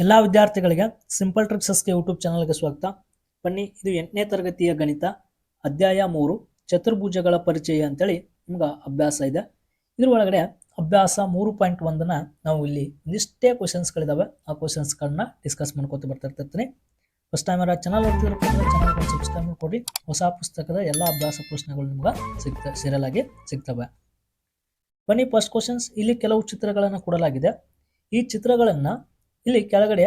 ಎಲ್ಲ ವಿದ್ಯಾರ್ಥಿಗಳಿಗೆ simple ಟ್ರಿಕ್ಸಸ್ಗೆ YouTube ಚಾನಲ್ಗೆ ಸ್ವಾಗತ. ಬನ್ನಿ, ಇದು ಎಂಟನೇ ತರಗತಿಯ ಗಣಿತ, ಅಧ್ಯಾಯ ಮೂರು, ಚತುರ್ಭುಜಗಳ ಪರಿಚಯ ಅಂತೇಳಿ ನಿಮ್ಗೆ ಅಭ್ಯಾಸ ಇದೆ. ಇದ್ರ ಒಳಗಡೆ ಅಭ್ಯಾಸ ಮೂರು ಪಾಯಿಂಟ್ ಒಂದನ್ನ ನಾವು ಇಲ್ಲಿ ಒಂದಿಷ್ಟೇ ಕ್ವಶನ್ಸ್ಗಳಿದ್ದಾವೆ ಆ ಕ್ವಶನ್ಸ್ಗಳನ್ನ ಡಿಸ್ಕಸ್ ಮಾಡ್ಕೊತ ಬರ್ತಾ ಇರ್ತಿರ್ತೀನಿ. ಫಸ್ಟ್ ಟೈಮ್ ಯಾರು ಚಾನಲ್ ಓದ್ತಿರೋ ಚಾನಲ್ ಸಬ್ಸ್ಕ್ರೈಬ್ ಹೊಸ ಪುಸ್ತಕದ ಎಲ್ಲ ಅಭ್ಯಾಸ ಪ್ರಶ್ನೆಗಳು ನಿಮ್ಗೆ ಸಿಗ್ತ ಸೀರಿಯಲ್ ಆಗಿ ಸಿಗ್ತವೆ. ಬನ್ನಿ ಫಸ್ಟ್ ಕ್ವಶನ್ಸ್ ಇಲ್ಲಿ ಕೆಲವು ಚಿತ್ರಗಳನ್ನು ಕೊಡಲಾಗಿದೆ. ಈ ಚಿತ್ರಗಳನ್ನ ಇಲ್ಲಿ ಕೆಳಗಡೆ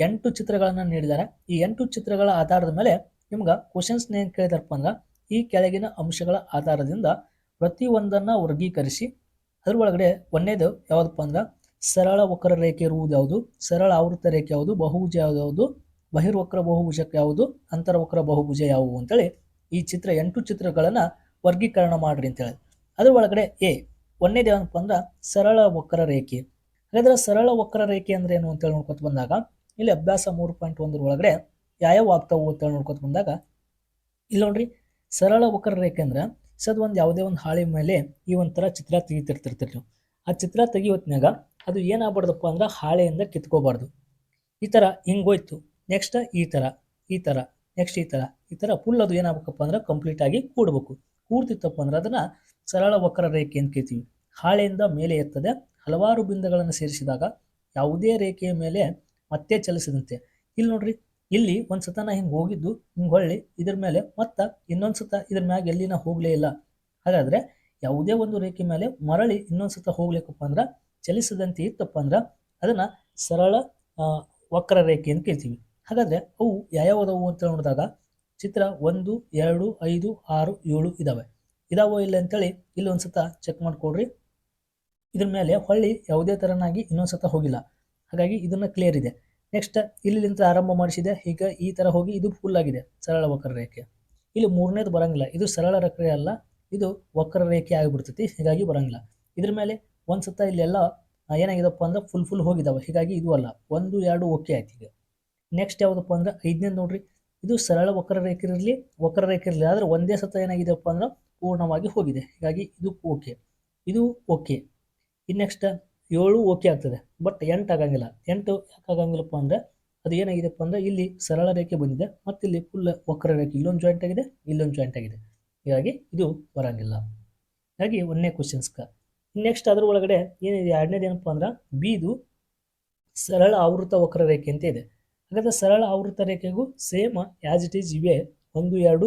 ಎಂಟು ಚಿತ್ರಗಳನ್ನು ನೀಡಿದ್ದಾರೆ. ಈ ಎಂಟು ಚಿತ್ರಗಳ ಆಧಾರದ ಮೇಲೆ ನಿಮ್ಗೆ ಕ್ವಶನ್ಸ್ ಏನು ಕೇಳಿದಾರಪ್ಪ ಅಂದ್ರೆ, ಈ ಕೆಳಗಿನ ಅಂಶಗಳ ಆಧಾರದಿಂದ ಪ್ರತಿಯೊಂದನ್ನು ವರ್ಗೀಕರಿಸಿ ಅದ್ರ ಒಳಗಡೆ ಒಂದೇದು ಯಾವುದಪ್ಪ ಅಂದ್ರೆ, ಸರಳ ವಕ್ರ ರೇಖೆ ಇರುವುದು ಯಾವುದು, ಸರಳ ಆವೃತ್ತ ರೇಖೆ ಯಾವುದು, ಬಹುಭುಜ ಯಾವುದು ಬಹಿರ್ವಕ್ರ ಬಹುಭುಜಕ್ಕೆ ಯಾವುದು ಅಂತರ್ವಕ್ರ ಬಹುಭುಜ ಯಾವುವು ಅಂತೇಳಿ ಈ ಚಿತ್ರ, ಎಂಟು ಚಿತ್ರಗಳನ್ನು ವರ್ಗೀಕರಣ ಮಾಡ್ರಿ ಅಂತೇಳಿ. ಅದ್ರ ಒಳಗಡೆ ಎ ಒಂದೇದೇವನಪ್ಪ ಅಂದ್ರೆ, ಸರಳ ವಕ್ರ ರೇಖೆ. ಹಾಗಾದ್ರೆ ಸರಳ ವಕ್ರ ರೇಖೆ ಅಂದ್ರೆ ಏನು ಅಂತೇಳಿ ನೋಡ್ಕೊತ ಬಂದಾಗ, ಇಲ್ಲಿ ಅಭ್ಯಾಸ ಮೂರು ಪಾಯಿಂಟ್ ಒಂದರ ಒಳಗಡೆ ಯಾವ್ಯಾವ ಆಗ್ತಾವು ಅಂತೇಳಿ ನೋಡ್ಕೊತ ಬಂದಾಗ, ಇಲ್ಲಿ ನೋಡ್ರಿ ಸರಳ ವಕ್ರ ರೇಖೆ ಅಂದ್ರೆ ಸದ್ ಒಂದು ಯಾವುದೇ ಒಂದು ಹಾಳೆ ಮೇಲೆ ಈ ಒಂಥರ ಚಿತ್ರ ತೆಗಿತಿರ್ತಿರ್ತೀರಿ ನೀವು ಆ ಚಿತ್ರ ತೆಗಿಯೋತ್ನಾಗ ಅದು ಏನಾಗ್ಬಾರ್ದಪ್ಪ ಅಂದ್ರೆ ಹಾಳೆಯಿಂದ ಕಿತ್ಕೋಬಾರ್ದು. ಈ ಥರ ಹಿಂಗೋಯ್ತು ನೆಕ್ಸ್ಟ್ ಈ ಥರ ಈ ಥರ ನೆಕ್ಸ್ಟ್ ಈ ಥರ ಈ ಥರ ಫುಲ್ ಅದು ಏನಾಗಬೇಕಪ್ಪ ಅಂದ್ರೆ ಕಂಪ್ಲೀಟ್ ಆಗಿ ಕೂಡ್ಬೇಕು. ಕೂಡ್ತಿತ್ತಪ್ಪ ಅಂದ್ರೆ ಅದನ್ನ ಸರಳ ವಕ್ರ ರೇಖೆ ಅಂತ ಕೇಳ್ತೀವಿ ಹಾಳೆಯಿಂದ ಮೇಲೆ ಎತ್ತದೆ ಹಲವಾರು ಬಿಂದುಗಳನ್ನು ಸೇರಿಸಿದಾಗ ಯಾವುದೇ ರೇಖೆಯ ಮೇಲೆ ಮತ್ತೆ ಚಲಿಸದಂತೆ. ಇಲ್ಲಿ ನೋಡ್ರಿ, ಇಲ್ಲಿ ಒಂದು ಸತ ನಾ ಹಿಂಗೆ ಹೋಗಿದ್ದು, ಹಿಂಗೆ ಹೊಳ್ಳಿ, ಇದ್ರ ಮೇಲೆ ಮತ್ತೆ ಇನ್ನೊಂದು ಸತ ಇದ್ರ ಮ್ಯಾಗ ಎಲ್ಲಿ ನಾ ಹೋಗಲೇ ಇಲ್ಲ. ಹಾಗಾದ್ರೆ ಯಾವುದೇ ಒಂದು ರೇಖೆ ಮೇಲೆ ಮರಳಿ ಇನ್ನೊಂದು ಸತ ಹೋಗ್ಲಿಕ್ಕಪ್ಪ ಅಂದ್ರ, ಚಲಿಸದಂತೆ ಇತ್ತಪ್ಪ ಅಂದ್ರ, ಅದನ್ನ ಸರಳ ವಕ್ರ ರೇಖೆ ಅಂತ ಕೇಳ್ತೀವಿ ಹಾಗಾದ್ರೆ ಅವು ಯಾವ್ಯಾವದವು ಅಂತ ನೋಡಿದಾಗ ಚಿತ್ರ ಒಂದು, ಎರಡು, ಐದು, ಆರು, ಏಳು ಇದಾವೆ. ಇದಾವೋ ಇಲ್ಲ ಅಂತೇಳಿ ಇಲ್ಲಿ ಒಂದ್ಸತ ಚೆಕ್ ಮಾಡ್ಕೊಡ್ರಿ. ಇದ್ರ ಮೇಲೆ ಹೊಳ್ಳಿ ಯಾವುದೇ ತರನಾಗಿ ಇನ್ನೊಂದು ಸತ ಹೋಗಿಲ್ಲ. ಹಾಗಾಗಿ ಇದನ್ನ ಕ್ಲಿಯರ್ ಇದೆ. ನೆಕ್ಸ್ಟ್ ಇಲ್ಲಿಂದ ಆರಂಭ ಮಾಡಿಸಿದೆ. ಈಗ ಈ ತರ ಹೋಗಿ ಇದು ಫುಲ್ ಆಗಿದೆ. ಸರಳ ವಕ್ರ ರೇಖೆ ಇಲ್ಲಿ ಮೂರನೇದು ಬರಂಗಿಲ್ಲ. ಇದು ಸರಳ ರೇಖೆ ಅಲ್ಲ. ಇದು ವಕ್ರ ರೇಖೆ ಆಗಿಬಿಡ್ತೈತಿ. ಹೀಗಾಗಿ ಬರಂಗಿಲ್ಲ. ಇದ್ರ ಮೇಲೆ ಒಂದ್ಸತ ಇಲ್ಲೆಲ್ಲ ಆ, ಏನಾಗಿದಪ್ಪ ಅಂದ್ರೆ ಫುಲ್ ಫುಲ್ ಹೋಗಿದಾವೆ. ಹೀಗಾಗಿ ಇದು ಅಲ್ಲ. ಒಂದು ಎರಡು ಓಕೆ ಆಯ್ತು ಈಗ. ನೆಕ್ಸ್ಟ್ ಯಾವುದಪ್ಪ ಅಂದ್ರೆ ಐದನೇದು ನೋಡ್ರಿ. ಇದು ಸರಳ ವಕ್ರ ರೇಖೆ ಇರಲಿ ವಕ್ರ ರೇಖೆ ಇರಲಿ. ಆದರೆ ಒಂದೇ ಸತ ಏನಾಗಿದೆಪ್ಪ ಅಂದ್ರೆ ಪೂರ್ಣವಾಗಿ ಹೋಗಿದೆ. ಹೀಗಾಗಿ ಇದು ಓಕೆ ಇದು ಓಕೆ ಇನ್ನು ನೆಕ್ಸ್ಟ್ ಏಳು ಓಕೆ ಆಗ್ತದೆ. ಬಟ್ ಎಂಟು ಆಗಂಗಿಲ್ಲ. ಎಂಟು ಯಾಕೆ ಆಗಂಗಿಲ್ಲಪ್ಪ ಅಂದ್ರೆ ಅದು ಏನಾಗಿದೆಪ್ಪ ಅಂದ್ರೆ ಇಲ್ಲಿ ಸರಳ ರೇಖೆ ಬಂದಿದೆ. ಮತ್ತು ಇಲ್ಲಿ ಫುಲ್ ವಕ್ರ ರೇಖೆ ಇಲ್ಲೊಂದು ಜಾಯಿಂಟ್ ಆಗಿದೆ, ಇಲ್ಲೊಂದು ಜಾಯಿಂಟ್ ಆಗಿದೆ. ಹೀಗಾಗಿ ಇದು ಬರಂಗಿಲ್ಲ. ಹಾಗಾಗಿ ಒಂದನೇ ಕ್ವಶನ್ಸ್ಕ ನೆಕ್ಸ್ಟ್ ಅದ್ರ ಒಳಗಡೆ ಏನಿದೆ, ಎರಡನೇದು ಏನಪ್ಪ ಅಂದ್ರೆ ಬಿದು ಸರಳ ಆವೃತ ವಕ್ರ ರೇಖೆ ಅಂತ ಇದೆ. ಹಾಗಾದ್ರೆ ಸರಳ ಆವೃತ ರೇಖೆಗೂ ಸೇಮ್ ಆ್ಯಸ್ ಇಟ್ ಈಸ್ ಇವೆ. ಒಂದು, ಎರಡು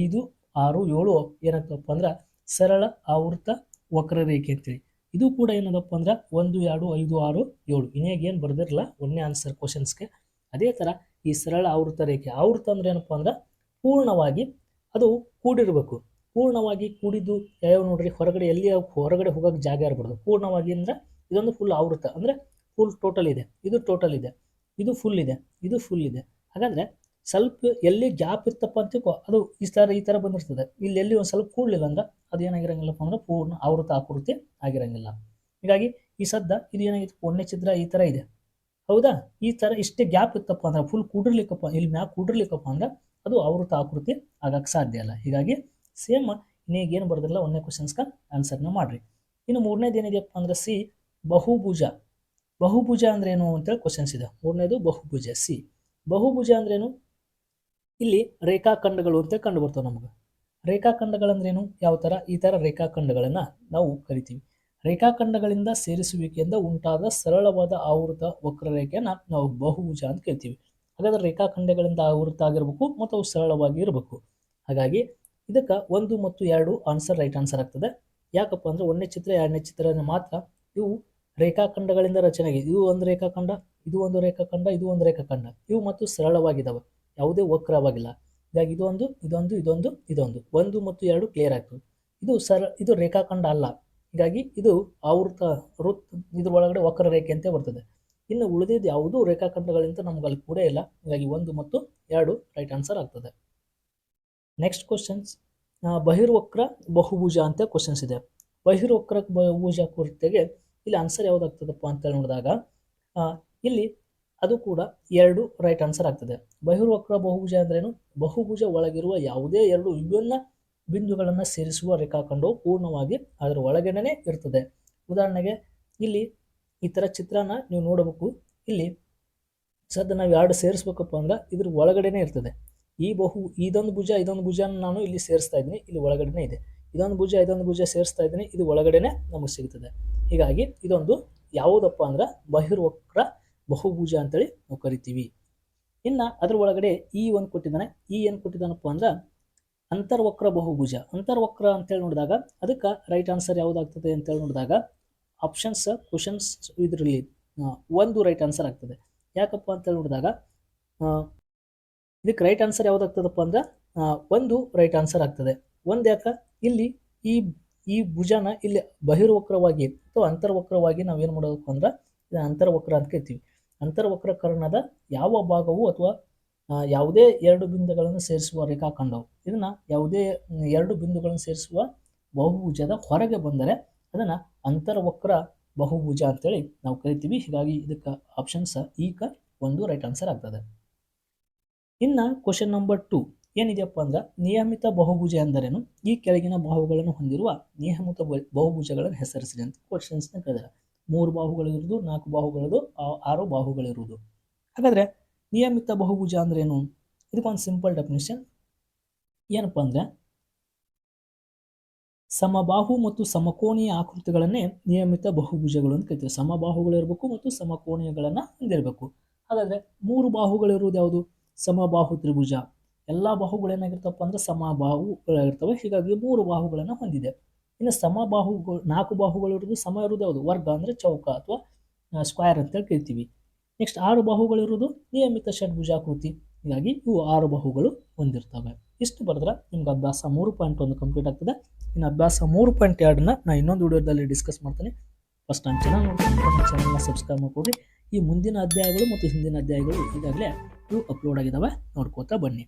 ಐದು, ಆರು, ಏಳು ಏನಾಗ್ತವಪ್ಪ ಅಂದ್ರೆ ಸರಳ ಆವೃತ ವಕ್ರ ರೇಖೆ ಅಂತೇಳಿ ಇದು ಕೂಡ ಏನದಪ್ಪ ಅಂದ್ರೆ ಒಂದು, ಎರಡು, ಐದು, ಆರು, ಏಳು. ಇನ್ಯಾಗ ಏನು ಬರೆದಿರಲ್ಲ ಒಂದನೇ ಆನ್ಸರ್ ಕ್ವಶನ್ಸ್ಗೆ ಅದೇ ಥರ ಈ ಸರಳ ಆವೃತ ರೇಖೆ. ಆವೃತ ಅಂದ್ರೆ ಏನಪ್ಪ ಅಂದ್ರೆ ಪೂರ್ಣವಾಗಿ ಅದು ಕೂಡಿರಬೇಕು. ಪೂರ್ಣವಾಗಿ ಕೂಡಿದ್ದು ಯಾವ ನೋಡ್ರಿ? ಹೊರಗಡೆ ಎಲ್ಲಿ ಹೊರಗಡೆ ಹೋಗೋಕೆ ಜಾಗ ಇರಬಾರ್ದು. ಪೂರ್ಣವಾಗಿ ಅಂದ್ರೆ ಇದೊಂದು ಫುಲ್ ಆವೃತ. ಅಂದ್ರೆ ಫುಲ್ ಟೋಟಲ್ ಇದೆ. ಇದು ಟೋಟಲ್ ಇದೆ. ಇದು ಫುಲ್ ಇದೆ. ಇದು ಫುಲ್ ಇದೆ. ಹಾಗಾದ್ರೆ ಸ್ವಲ್ಪ ಎಲ್ಲಿ ಗ್ಯಾಪ್ ಇತ್ತಪ್ಪ ಅಂತ ಅದು ಈ ಥರ ಈ ಥರ ಬಂದಿರ್ತದೆ. ಇಲ್ಲಿ ಎಲ್ಲಿ ಒಂದು ಸ್ವಲ್ಪ ಕೂಡಲಿಲ್ಲ ಅಂದ್ರೆ ಅದು ಏನಾಗಿರಂಗಿಲ್ಲಪ್ಪ ಅಂದ್ರೆ ಪೂರ್ಣ ಆವೃತ ಆಕೃತಿ ಆಗಿರಂಗಿಲ್ಲ. ಹೀಗಾಗಿ ಈ ಸದ್ದ ಇದು ಏನಾಗಿತ್ತು? ಒಂದನೇ ಚಿತ್ರ ಈ ಥರ ಇದೆ. ಹೌದಾ? ಈ ಥರ ಇಷ್ಟೇ ಗ್ಯಾಪ್ ಇತ್ತಪ್ಪ ಅಂದ್ರೆ ಫುಲ್ ಕೂಡಿರ್ಲಿಕ್ಕಪ್ಪ, ಇಲ್ಲಿ ಮ್ಯಾಗ ಕೂಡಿರ್ಲಿಕ್ಕಪ್ಪ ಅಂದ್ರೆ ಅದು ಆವೃತ ಆಕೃತಿ ಆಗಕ್ಕೆ ಸಾಧ್ಯ ಇಲ್ಲ. ಹೀಗಾಗಿ ಸೇಮ್ ಇನ್ನೀಗ ಏನು ಬರ್ದಿಲ್ಲ, ಒಂದನೇ ಕ್ವಶನ್ಸ್ಗೆ ಆನ್ಸರ್ನ ಮಾಡ್ರಿ. ಇನ್ನು ಮೂರನೇದು ಏನಿದೆಯಪ್ಪ ಅಂದ್ರೆ ಸಿ, ಬಹುಭುಜ. ಬಹುಭುಜ ಅಂದ್ರೆ ಏನು ಅಂತೇಳಿ ಕ್ವಶನ್ಸ್ ಇದೆ. ಮೂರನೇದು ಬಹುಭುಜ, ಸಿ. ಬಹುಭುಜ ಅಂದ್ರೇನು ಇಲ್ಲಿ ರೇಖಾಖಂಡಗಳು ಅಂತ ಕಂಡು ಬರ್ತವೆ ನಮಗೆ ರೇಖಾಖಂಡಗಳಂದ್ರೇನು ಯಾವ ಥರ ಈ ಥರ ರೇಖಾಖಂಡಗಳನ್ನು ನಾವು ಕರಿತೀವಿ. ರೇಖಾಖಂಡಗಳಿಂದ ಸೇರಿಸುವಿಕೆಯಿಂದ ಉಂಟಾದ ಸರಳವಾದ ಆವೃತ ವಕ್ರರೇಖೆಯನ್ನು ನಾವು ಬಹುಭುಜ ಅಂತ ಕೇಳ್ತೀವಿ ಹಾಗಾದ್ರೆ ರೇಖಾಖಂಡಗಳಿಂದ ಆವೃತ ಆಗಿರಬೇಕು ಮತ್ತು ಅವು ಸರಳವಾಗಿ ಇರಬೇಕು. ಹಾಗಾಗಿ ಇದಕ್ಕೆ ಒಂದು ಮತ್ತು ಎರಡು ಆನ್ಸರ್ ರೈಟ್ ಆನ್ಸರ್ ಆಗ್ತದೆ. ಯಾಕಪ್ಪ ಅಂದ್ರೆ ಒಂದನೇ ಚಿತ್ರ, ಎರಡನೇ ಚಿತ್ರ ಮಾತ್ರ ಇವು ರೇಖಾಖಂಡಗಳಿಂದ ರಚನೆಗೆ, ಇದು ಒಂದು ರೇಖಾಖಂಡ, ಇದು ಒಂದು ರೇಖಾಖಂಡ, ಇದು ಒಂದು ರೇಖಾಖಂಡ, ಇವು ಮತ್ತು ಸರಳವಾಗಿದ್ದಾವೆ ಯಾವುದೇ ವಕ್ರವಾಗಿಲ್ಲ ಹೀಗಾಗಿ ಇದೊಂದು ಇದೊಂದು ಇದೊಂದು ಇದೊಂದು. ಒಂದು ಮತ್ತು ಎರಡು ಕ್ಲಿಯರ್ ಆಯಿತು ಇದು ಸರ, ಇದು ರೇಖಾಖಂಡ ಅಲ್ಲ. ಹೀಗಾಗಿ ಇದು ಆವೃತ ವೃತ್ ಇದ್ರ ಒಳಗಡೆ ವಕ್ರ ರೇಖೆ ಅಂತ ಬರ್ತದೆ. ಇನ್ನು ಉಳಿದಿದ್ದು ಯಾವುದೂ ರೇಖಾಖಂಡಗಳಿಂದ ನಮ್ಗೆ ಅಲ್ಲಿ ಕೂಡ ಇಲ್ಲ. ಹೀಗಾಗಿ ಒಂದು ಮತ್ತು ಎರಡು ರೈಟ್ ಆನ್ಸರ್ ಆಗ್ತದೆ. ನೆಕ್ಸ್ಟ್ ಕ್ವಶನ್ಸ್ ಬಹಿರ್ವಕ್ರ ಬಹುಭುಜ ಅಂತ ಕ್ವಶನ್ಸ್ ಇದೆ. ಬಹಿರ್ವಕ್ರ ಬಹುಭುಜ ಕುರಿತಾಗೆ ಇಲ್ಲಿ ಆನ್ಸರ್ ಯಾವುದಾಗ್ತದಪ್ಪ ಅಂತ ನೋಡಿದಾಗ ಇಲ್ಲಿ ಅದು ಕೂಡ ಎರಡು ರೈಟ್ ಆನ್ಸರ್ ಆಗ್ತದೆ. ಬಹಿರ್ವಕ್ರ ಬಹುಭುಜ ಅಂದ್ರೇನು? ಬಹುಭುಜ ಒಳಗಿರುವ ಯಾವುದೇ ಎರಡು ವಿಭಿನ್ನ ಬಿಂದುಗಳನ್ನು ಸೇರಿಸುವ ರೇಖಾಖಂಡವು ಪೂರ್ಣವಾಗಿ ಅದರ ಒಳಗಡೆನೆ ಇರ್ತದೆ. ಉದಾಹರಣೆಗೆ ಇಲ್ಲಿ ಈ ಥರ ಚಿತ್ರನ ನೀವು ನೋಡಬೇಕು. ಇಲ್ಲಿ ಸದ್ಯ ನಾವು ಎರಡು ಸೇರಿಸ್ಬೇಕಪ್ಪ ಅಂದ್ರೆ ಇದ್ರ ಒಳಗಡೆನೆ ಇರ್ತದೆ. ಈ ಬಹು, ಇದೊಂದು ಭುಜ, ಇದೊಂದು ಭುಜನ ನಾನು ಇಲ್ಲಿ ಸೇರಿಸ್ತಾ ಇದ್ದೀನಿ. ಇಲ್ಲಿ ಒಳಗಡೆನೆ ಇದೆ. ಇದೊಂದು ಭುಜ ಇದೊಂದು ಭುಜ ಸೇರಿಸ್ತಾ ಇದ್ದೀನಿ. ಇದು ಒಳಗಡೆನೆ ನಮಗೆ ಸಿಗ್ತದೆ. ಹೀಗಾಗಿ ಇದೊಂದು ಯಾವುದಪ್ಪ ಅಂದ್ರೆ ಬಹಿರ್ವಕ್ರ ಬಹುಭುಜ ಅಂತೇಳಿ ನಾವು ಕರಿತೀವಿ. ಇನ್ನು ಅದ್ರ ಒಳಗಡೆ ಈ ಒಂದು ಕೊಟ್ಟಿದ್ದಾನೆ, ಈ ಏನು ಕೊಟ್ಟಿದ್ದಾನಪ್ಪ ಅಂದ್ರೆ ಅಂತರ್ವಕ್ರ ಬಹುಭುಜ. ಅಂತರ್ವಕ್ರ ಅಂತೇಳಿ ನೋಡಿದಾಗ ಅದಕ್ಕೆ ರೈಟ್ ಆನ್ಸರ್ ಯಾವುದಾಗ್ತದೆ ಅಂತೇಳಿ ನೋಡಿದಾಗ ಆಪ್ಷನ್ಸ್ ಕ್ವಶನ್ಸ್ ಇದರಲ್ಲಿ ಒಂದು ರೈಟ್ ಆನ್ಸರ್ ಆಗ್ತದೆ. ಯಾಕಪ್ಪ ಅಂತೇಳಿ ನೋಡಿದಾಗ ಇದಕ್ಕೆ ರೈಟ್ ಆನ್ಸರ್ ಯಾವುದಾಗ್ತದಪ್ಪ ಅಂದ್ರೆ ಒಂದು ರೈಟ್ ಆನ್ಸರ್ ಆಗ್ತದೆ. ಒಂದು ಯಾಕ? ಇಲ್ಲಿ ಈ ಈ ಭುಜನ ಇಲ್ಲಿ ಬಹಿರ್ವಕ್ರವಾಗಿ ಅಥವಾ ಅಂತರ್ವಕ್ರವಾಗಿ ನಾವೇನು ಮಾಡೋದಪ್ಪ ಅಂದ್ರೆ ಅಂತರ್ವಕ್ರ ಅಂತ ಕರಿತೀವಿ. ಅಂತರ್ವಕ್ರಕರಣದ ಯಾವ ಭಾಗವು ಅಥವಾ ಯಾವುದೇ ಎರಡು ಬಿಂದುಗಳನ್ನು ಸೇರಿಸುವ ರೇಖಾಖಂಡವು. ಇದನ್ನ ಯಾವುದೇ ಎರಡು ಬಿಂದುಗಳನ್ನು ಸೇರಿಸುವ ಬಹುಭುಜದ ಹೊರಗೆ ಬಂದರೆ ಅದನ್ನ ಅಂತರ್ವಕ್ರ ಬಹುಭುಜ ಅಂತೇಳಿ ನಾವು ಕರಿತೀವಿ. ಹೀಗಾಗಿ ಇದಕ್ಕೆ ಆಪ್ಷನ್ಸ್ ಈಗ ಒಂದು ರೈಟ್ ಆನ್ಸರ್ ಆಗ್ತದೆ. ಇನ್ನ ಕ್ವಶನ್ ನಂಬರ್ ಟು ಏನಿದೆಯಪ್ಪ ಅಂದ್ರೆ ನಿಯಮಿತ ಬಹುಭುಜ ಎಂದರೇನು? ಈ ಕೆಳಗಿನ ಬಾಹುಗಳನ್ನು ಹೊಂದಿರುವ ನಿಯಮಿತ ಬಹುಭುಜಗಳನ್ನು ಹೆಸರಿಸಿದೆ ಅಂತ ಕ್ವಶನ್ಸ್ನ ಕೇಳಿದಾರೆ. ಮೂರು ಬಾಹುಗಳಿರುವುದು, ನಾಲ್ಕು ಬಾಹುಗಳಿರೋದು ಆರು ಬಾಹುಗಳಿರುವುದು. ಹಾಗಾದ್ರೆ ನಿಯಮಿತ ಬಹುಭುಜ ಅಂದ್ರೇನು ಇದಕ್ಕೊಂದು ಸಿಂಪಲ್ ಡೆಫಿನೇಷನ್ ಏನಪ್ಪ ಅಂದರೆ ಸಮಬಾಹು ಮತ್ತು ಸಮಕೋಣೀಯ ಆಕೃತಿಗಳನ್ನೇ ನಿಯಮಿತ ಬಹುಭುಜಗಳು ಅಂತ ಕರಿತೀವಿ. ಸಮಬಾಹುಗಳಿರಬೇಕು ಮತ್ತು ಸಮಕೋಣೀಯಗಳನ್ನು ಹೊಂದಿರಬೇಕು. ಹಾಗಾದ್ರೆ ಮೂರು ಬಾಹುಗಳಿರುವುದು ಯಾವುದು? ಸಮಬಾಹು ತ್ರಿಭುಜ. ಎಲ್ಲ ಬಾಹುಗಳು ಏನಾಗಿರ್ತಪ್ಪ ಅಂದ್ರೆ ಸಮಬಾಹುಗಳಾಗಿರ್ತವೆ. ಹೀಗಾಗಿ ಮೂರು ಬಾಹುಗಳನ್ನು ಹೊಂದಿದೆ. ಇನ್ನು ಸಮಬಾಹುಗಳು ನಾಲ್ಕು ಬಾಹುಗಳಿರೋದು ಸಮ ಇರೋದು ಯಾವುದು? ವರ್ಗ ಅಂದರೆ ಚೌಕ ಅಥವಾ ಸ್ಕ್ವೇರ್ ಅಂತೇಳಿ ಕರಿತೀವಿ ನೆಕ್ಸ್ಟ್ ಆರು ಬಾಹುಗಳಿರೋದು ನಿಯಮಿತ ಷಡ್ಭುಜಾಕೃತಿ. ಹೀಗಾಗಿ ಇವು ಆರು ಬಾಹುಗಳು ಹೊಂದಿರ್ತವೆ. ಇಷ್ಟು ಬರೆದ್ರೆ ನಿಮ್ಗೆ ಅಭ್ಯಾಸ ಮೂರು ಪಾಯಿಂಟ್ ಒಂದು ಕಂಪ್ಲೀಟ್ ಆಗ್ತದೆ. ಇನ್ನು ಅಭ್ಯಾಸ ಮೂರು ಪಾಯಿಂಟ್ ಎರಡನ್ನ ನಾನು ಇನ್ನೊಂದು ವಿಡಿಯೋದಲ್ಲಿ ಡಿಸ್ಕಸ್ ಮಾಡ್ತೀನಿ. ಫಸ್ಟ್ ನಾನು ಚೆನ್ನಾಗಿ ನೋಡ್ತೀನಿ ನನ್ನ ಚಾನಲ್ನ ಸಬ್ಸ್ಕ್ರೈಬ್ ಮಾಡಿಕೊಡ್ರಿ. ಈ ಮುಂದಿನ ಅಧ್ಯಾಯಗಳು ಮತ್ತು ಹಿಂದಿನ ಅಧ್ಯಾಯಗಳು ಈಗಾಗಲೇ ಇವು ಅಪ್ಲೋಡ್ ಆಗಿದ್ದಾವೆ ನೋಡ್ಕೋತಾ ಬನ್ನಿ.